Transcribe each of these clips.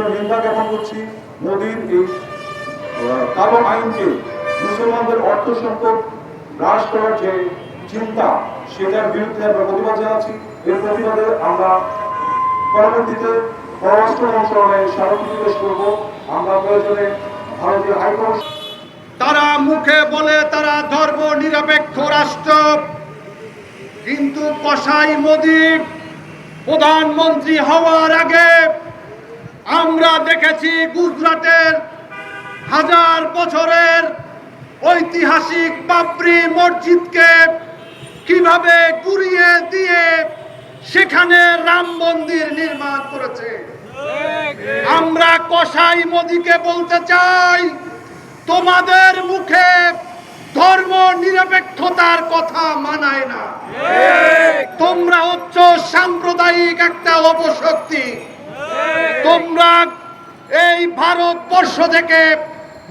তীব্র নিন্দা জ্ঞাপন করছি। মোদীর এই কালো আইনকে মুসলমানদের অর্থ সম্পদ হ্রাস করার যে চিন্তা, সেটার বিরুদ্ধে আমরা প্রতিবাদ জানাচ্ছি। এর প্রতিবাদে আমরা পরবর্তীতে পররাষ্ট্র মন্ত্রণালয়ে স্মারকলিপি পেশ করব। আমরা প্রয়োজনে ভারতীয় হাইকমিশন তারা মুখে বলে তারা ধর্ম নিরপেক্ষ রাষ্ট্র। কিন্তু কসাই মোদী প্রধানমন্ত্রী হওয়ার আগে আমরা দেখেছি গুজরাটের হাজার বছরের ঐতিহাসিক বাবরি মসজিদকে কীভাবে গুড়িয়ে দিয়ে সেখানে রাম মন্দির নির্মাণ করেছে। আমরা কসাই মোদীকে বলতে চাই তোমাদের মুখে ধর্ম নিরপেক্ষতার কথা মানায় না। তোমরা হচ্ছ সাম্প্রদায়িক একটা অপশক্তি। তোমরা এই ভারতবর্ষ থেকে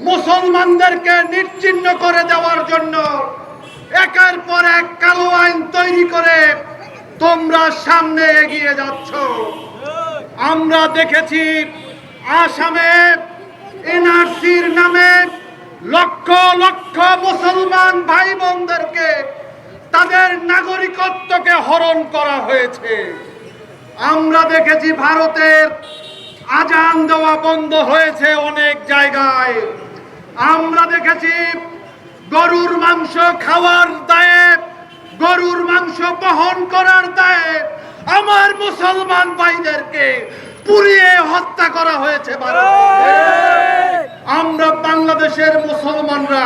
মুসলমানদেরকে নিশ্চিহ্ন করে দেওয়ার জন্য একের পর এক কালো আইন তৈরি করে তোমরা সামনে এগিয়ে যাচ্ছ। আমরা দেখেছি আসামে এনআরসির নামে লক্ষ লক্ষ মুসলমান ভাই বোনদেরকে তাদের নাগরিকত্বকে হরণ করা হয়েছে। আমরা দেখেছি ভারতের আজান দেওয়া বন্ধ হয়েছে অনেক জায়গায় আমরা দেখেছি গরুর মাংস খাওয়ার দায়ে, গরুর মাংস বহন করার দায়ে আমার মুসলমান ভাইদেরকে পুড়িয়ে হত্যা করা হয়েছে। আমরা বাংলাদেশের মুসলমানরা,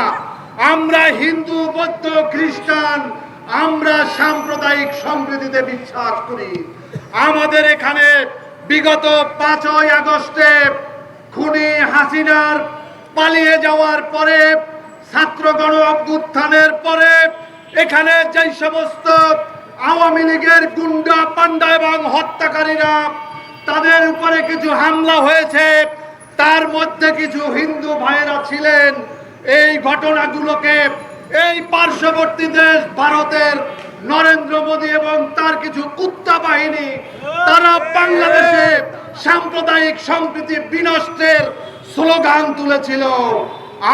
আমরা হিন্দু, বৌদ্ধ, খ্রিস্টান, আমরা সাম্প্রদায়িক সম্প্রীতিতে বিশ্বাস করি আমাদের এখানে বিগত পাঁচই আগস্টে খুনি হাসিনার পালিয়ে যাওয়ার পরে, ছাত্র গণ অভ্যুত্থানের পরে, এখানে যেই সমস্ত আওয়ামী লীগের গুন্ডা পান্ডা এবং হত্যাকারীরা তাদের উপরে কিছু হামলা হয়েছে, তার মধ্যে কিছু হিন্দু ভাইয়েরা ছিলেন। এই ঘটনাগুলোকে এই পার্শ্ববর্তী দেশ ভারতের নরেন্দ্র মোদী এবং তার কিছু কুত্তা বাহিনী, তারা বাংলাদেশে সাম্প্রদায়িক সম্প্রীতি বিনষ্টের স্লোগান তুলেছিল।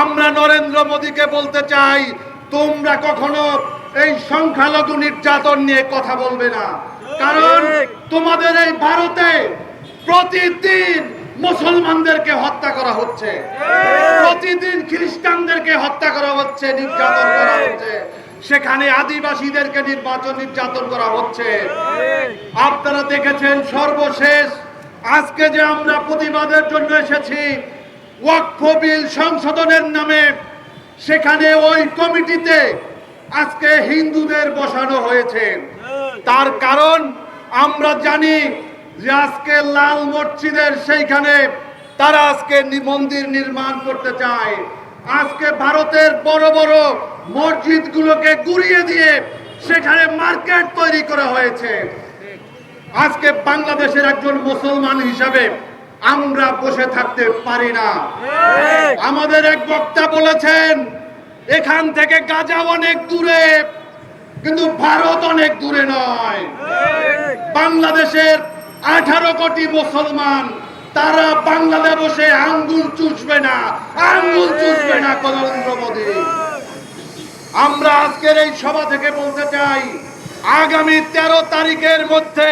আমরা নরেন্দ্র মোদীকে বলতে চাই, তোমরা কখনো এই সংখ্যালঘু নির্যাতন নিয়ে কথা বলবে না। কারণ তোমাদের এই ভারতে প্রতিদিন মুসলমানদেরকে হত্যা করা হচ্ছে। প্রতিদিন খ্রিস্টানদেরকে হত্যা করা হচ্ছে নির্যাতন করা হচ্ছে। সেখানে আদিবাসীদেরকে নির্বাচন নির্যাতন করা হচ্ছে। আপনারা দেখেছেন সর্বশেষ আজকে যে আমরা প্রতিবাদের জন্য এসেছি ওয়াকফ বিল সংশোধনের নামে সেখানে ওই কমিটিতে আজকে হিন্দুদের বসানো হয়েছে। তার কারণ আমরা জানি যে আজকে লাল মসজিদের সেইখানে তারা আজকে মন্দির নির্মাণ করতে চায়। আজকে ভারতের বড় বড় মসজিদগুলোকে গুড়িয়ে দিয়ে সেখানে মার্কেট তৈরি করা হয়েছে। আজকে বাংলাদেশের একজন মুসলমান হিসাবে আমরা বসে থাকতে পারি না। আমাদের এক বক্তা বলেছেন, এখান থেকে গাজা অনেক দূরে, কিন্তু ভারত অনেক দূরে নয়। বাংলাদেশের আঠারো কোটি মুসলমান তারা বাংলাদেশ বসে আঙ্গুল চুষবে না, আঙ্গুল চুষবে না নরেন্দ্র মোদী। আমরা আজকের এই সভা থেকে বলতে চাই, আগামী তেরো তারিখের মধ্যে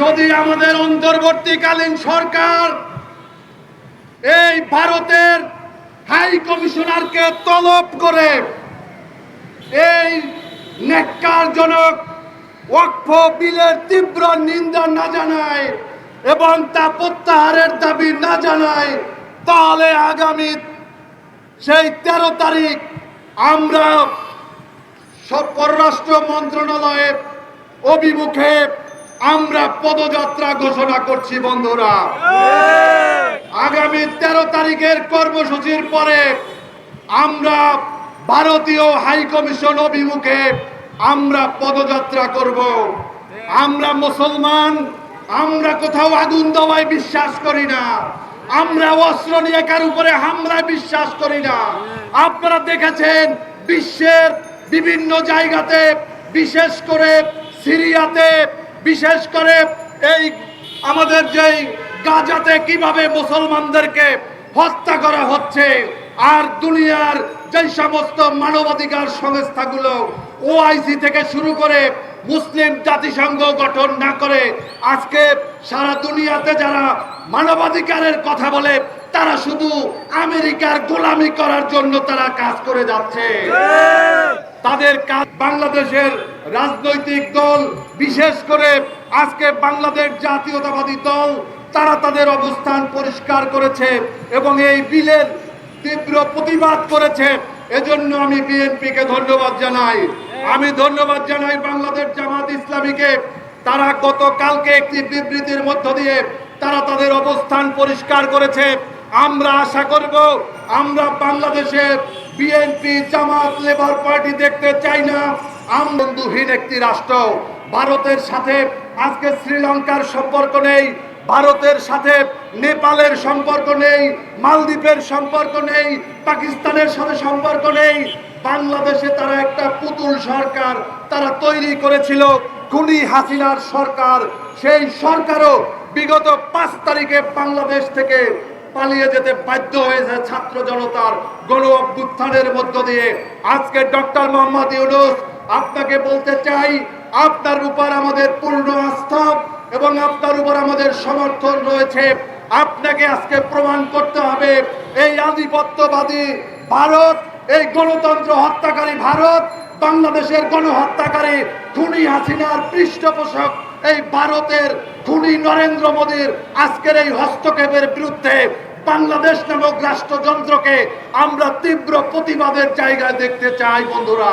যদি আমাদের অন্তর্বর্তীকালীন সরকার এই ভারতের হাই কমিশনারকে তলব করে এই নেককারজনক ওয়াকফ বিলের তীব্র নিন্দা না জানায় এবং তা প্রত্যাহারের দাবি না জানায়, তাহলে আগামী সেই তেরো তারিখ আমরা পররাষ্ট্র মন্ত্রণালয়ের অভিমুখে আমরা পদযাত্রা ঘোষণা করছি, বন্ধুরা। আগামী তেরো তারিখের কর্মসূচির পরে আমরা ভারতীয় হাই কমিশন অভিমুখে আমরা পদযাত্রা করব। আমরা মুসলমান আমরা কোথাও আগুন দেওয়ায় বিশ্বাস করি না। আমরা অস্ত্র নিয়ে কার উপরে হামলায় বিশ্বাস করি না। আপনারা দেখেছেন বিশ্বের বিভিন্ন জায়গাতে, বিশেষ করে সিরিয়াতে, বিশেষ করে এই আমাদের যেই গাজাতে কীভাবে মুসলমানদেরকে হত্যা করা হচ্ছে, আর দুনিয়ার যে সমস্ত মানবাধিকার সংস্থাগুলো ওআইসি থেকে শুরু করে মুসলিম জাতিসংঘ গঠন না করে আজকে সারা দুনিয়াতে যারা মানবাধিকারের কথা বলে, তারা শুধু আমেরিকার গোলামি করার জন্য তারা কাজ করে যাচ্ছে। তাদের কাজ বাংলাদেশের রাজনৈতিক দল, বিশেষ করে আজকে বাংলাদেশ জাতীয়তাবাদী দল, তারা তাদের অবস্থান পরিষ্কার করেছে এবং এই বিলের তীব্র প্রতিবাদ করেছে। এজন্য আমি বিএনপিকে ধন্যবাদ জানাই। আমি ধন্যবাদ জানাই বাংলাদেশ জামাত ইসলামীকে। তারা গতকালকে একটি বিবৃতির মধ্য দিয়ে তারা তাদের অবস্থান পরিষ্কার করেছে। আমরা আশা করব, আমরা বাংলাদেশে বিএনপি জামাত লেবার পার্টি দেখতে চাই না। আমবন্ধুহীন একটি রাষ্ট্র। ভারতের সাথে আজকে শ্রীলঙ্কার সম্পর্ক নেই, ভারতের সাথে নেপালের সম্পর্ক নেই, মালদ্বীপের সম্পর্ক নেই, পাকিস্তানের সাথে সম্পর্ক নেই। বাংলাদেশে তারা একটা পুতুল সরকার তারা তৈরি করেছিল, খুনি হাসিনার সরকার। সেই সরকারও বিগত পাঁচ তারিখে বাংলাদেশ থেকে পালিয়ে যেতে বাধ্য হয়েছে ছাত্র জনতার গণ অভ্যুত্থানের মধ্য দিয়ে। আজকে ডক্টর মোহাম্মদ ইউনুস আপনাকে বলতে চাই, আপনার উপর আমাদের পূর্ণ আস্থা এবং আপনার উপর আমাদের সমর্থন রয়েছে। আপনাকে আজকে প্রমাণ করতে হবে, এই আধিপত্যবাদী ভারত এই গণতন্ত্র হত্যাকারী ভারত, বাংলাদেশের গণহত্যাকারী খুনি হাসিনার পৃষ্ঠপোষক এই ভারতের খুনি নরেন্দ্র মোদীর আজকের এই হস্তক্ষেপের বিরুদ্ধে বাংলাদেশ নামক রাষ্ট্রযন্ত্রকে আমরা তীব্র প্রতিবাদের জায়গায় দেখতে চাই, বন্ধুরা।